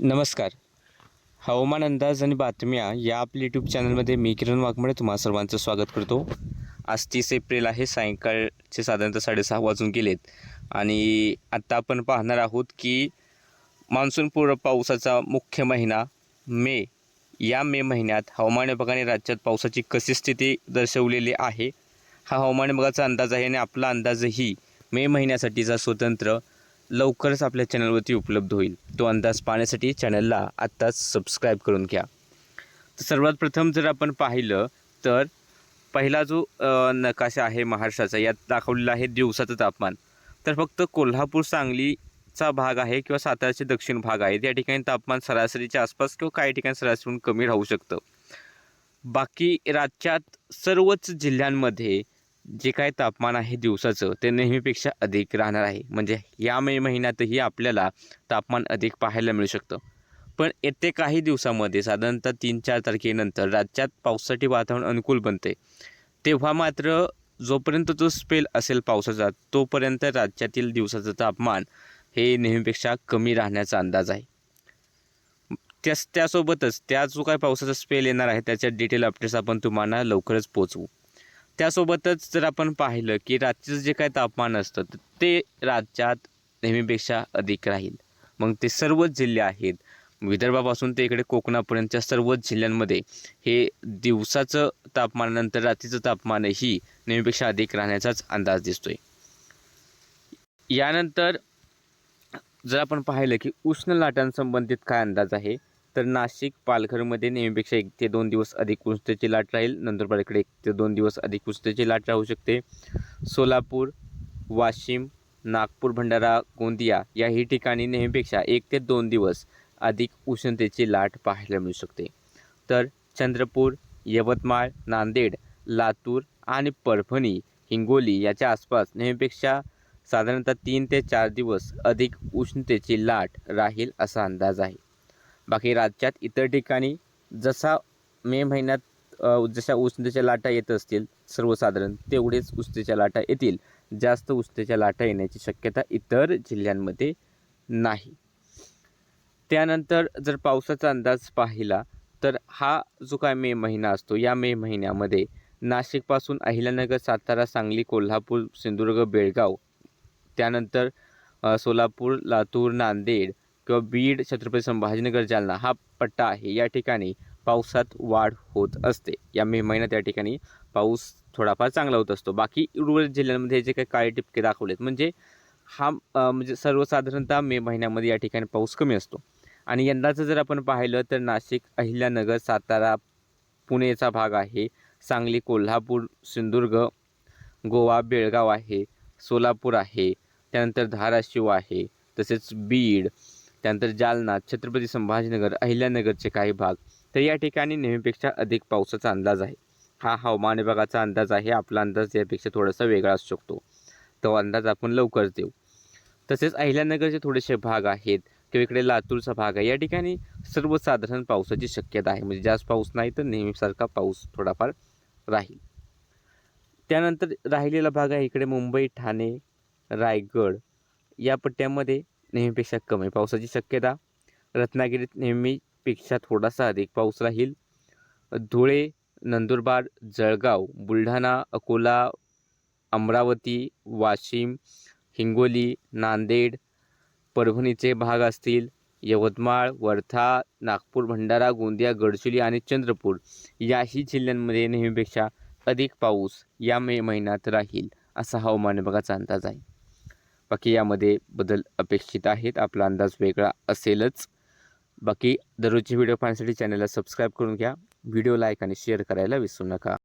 नमस्कार. हवामान अंदाज आणि बातम्या या आपल्या यूट्यूब चॅनलमध्ये मी किरण वाघमोडे तुम्हा सर्वांचं स्वागत करतो. आज तीस एप्रिल आहे सायंकाळचे साधारणतः साडेसहा वाजून गेलेत. आणि आत्ता आपण पाहणार आहोत की मान्सूनपूर्व पावसाचा मुख्य महिना मे. या मे महिन्यात हवामान विभागाने राज्यात पावसाची कशी स्थिती दर्शवलेली आहे हा हवामान विभागाचा अंदाज आहे आणि आपला अंदाजही मे महिन्यासाठीचा स्वतंत्र लवकरच आपल्या चॅनलवरती उपलब्ध होईल. तो अंदाज पाहण्यासाठी चॅनलला आत्ताच सबस्क्राईब करून घ्या. तर सर्वात प्रथम जर आपण पाहिलं तर पहिला जो नकाशा आहे महाराष्ट्राचा यात दाखवलेला आहे दिवसाचं तापमान. तर फक्त कोल्हापूर सांगलीचा भाग आहे किंवा साताराचे दक्षिण भाग आहे त्या ठिकाणी तापमान सरासरीच्या आसपास किंवा काही ठिकाणी सरासरीहून कमी राहू शकतं. बाकी राज्यात सर्वच जिल्ह्यांमध्ये जे काय तापमान आहे दिवसाचं ते नेहमीपेक्षा अधिक राहणार आहे. म्हणजे या मे महिन्यातही आपल्याला तापमान अधिक पाहायला मिळू शकतं. पण येते काही दिवसामध्ये साधारणतः तीन चार तारखेनंतर राज्यात पावसासाठी वातावरण अनुकूल बनते. तेव्हा मात्र जोपर्यंत तो स्पेल असेल पावसाचा तोपर्यंत राज्यातील दिवसाचं तापमान हे नेहमीपेक्षा कमी राहण्याचा अंदाज आहे. त्यास त्यासोबतच त्या जो काय पावसाचा स्पेल येणार आहे त्याच्या डिटेल अपडेट्स आपण तुम्हाला लवकरच पोचवू त्यासोबतच जर आपण पाहिलं की रात्रीचं जे काय तापमान असतं तर ते राज्यात नेहमीपेक्षा अधिक राहील. मग ते सर्वच जिल्हे आहेत. विदर्भापासून ते इकडे कोकणापर्यंतच्या सर्वच जिल्ह्यांमध्ये हे दिवसाचं तापमानानंतर रात्रीचं तापमानही नेहमीपेक्षा अधिक राहण्याचाच अंदाज दिसतोय. यानंतर जर आपण पाहिलं की उष्ण लाटांसंबंधित काय अंदाज आहे तर नाशिक पालघरमध्ये नेहमीपेक्षा एक ते दोन दिवस अधिक उष्णतेची लाट राहील. नंदुरबारकडे एक ते दोन दिवस अधिक उष्णतेची लाट राहू शकते. सोलापूर वाशिम नागपूर भंडारा गोंदिया याही ठिकाणी नेहमीपेक्षा एक ते दोन दिवस अधिक उष्णतेची लाट पाहायला मिळू शकते. तर चंद्रपूर यवतमाळ नांदेड लातूर आणि परभणी हिंगोली याच्या आसपास नेहमीपेक्षा साधारणतः तीन ते चार दिवस अधिक उष्णतेची लाट राहील असा अंदाज आहे. बाकी राज्यात इतर ठिकाणी जसा मे महिन्यात जशा उष्णतेच्या लाटा येत असतील सर्वसाधारण तेवढेच उष्णतेच्या लाटा येतील. जास्त उष्णतेच्या लाटा येण्याची शक्यता इतर जिल्ह्यांमध्ये नाही. त्यानंतर जर पावसाचा अंदाज पाहिला तर हा जो काय मे महिना असतो या मे महिन्यामध्ये नाशिकपासून अहिल्यानगर सातारा सांगली कोल्हापूर सिंधुदुर्ग बेळगाव त्यानंतर सोलापूर लातूर नांदेड किंवा बीड छत्रपती संभाजीनगर जालना हा पट्टा आहे. या ठिकाणी पावसात वाढ होत असते. या मे महिन्यात या ठिकाणी पाऊस थोडाफार चांगला होत असतो. बाकी उर्वरित जिल्ह्यांमध्ये जे काही काळे टिपके दाखवलेत म्हणजे हा म्हणजे सर्वसाधारणतः मे महिन्यामध्ये या ठिकाणी पाऊस कमी असतो. आणि यंदाचं जर आपण पाहिलं तर नाशिक अहिल्यानगर सातारा पुणेचा भाग आहे सांगली कोल्हापूर सिंधुदुर्ग गोवा बेळगाव आहे सोलापूर आहे त्यानंतर धाराशिव आहे तसेच बीड त्यानंतर जालना छत्रपती संभाजीनगर अहिल्यानगरचे काही भाग. तर या ठिकाणी नेहमीपेक्षा अधिक पावसाचा अंदाज आहे. हा हवामान विभागाचा अंदाज आहे. आपला अंदाज यापेक्षा थोडासा वेगळा असू शकतो. तो अंदाज आपण लवकरच देऊ. तसेच अहिल्यानगरचे थोडेसे भाग आहेत किंवा इकडे लातूरचा भाग आहे. या ठिकाणी सर्वसाधारण पावसाची शक्यता आहे. म्हणजे जास्त पाऊस नाही तर नेहमीसारखा पाऊस थोडाफार राहील. त्यानंतर राहिलेला भाग आहे इकडे मुंबई ठाणे रायगड. या पट्ट्यामध्ये नेहमीपेक्षा कमी पावसाची शक्यता. रत्नागिरीत नेहमीपेक्षा थोडासा अधिक पाऊस राहील. धुळे नंदुरबार जळगाव बुलढाणा अकोला अमरावती वाशिम हिंगोली नांदेड परभणीचे भाग असतील. यवतमाळ वर्धा नागपूर भंडारा गोंदिया गडचिरोली आणि चंद्रपूर याही जिल्ह्यांमध्ये नेहमीपेक्षा अधिक पाऊस या मे महिन्यात राहील असा हवामान विभागाचा अंदाज आहे. बाकी यामध्ये बदल अपेक्षित आहेत. आपला अंदाज वेगळा असेलच. बाकी दररोजचे व्हिडिओ पाहण्यासाठी चॅनलला सबस्क्राईब करून घ्या. व्हिडिओ लाईक आणि शेअर करायला विसरू नका.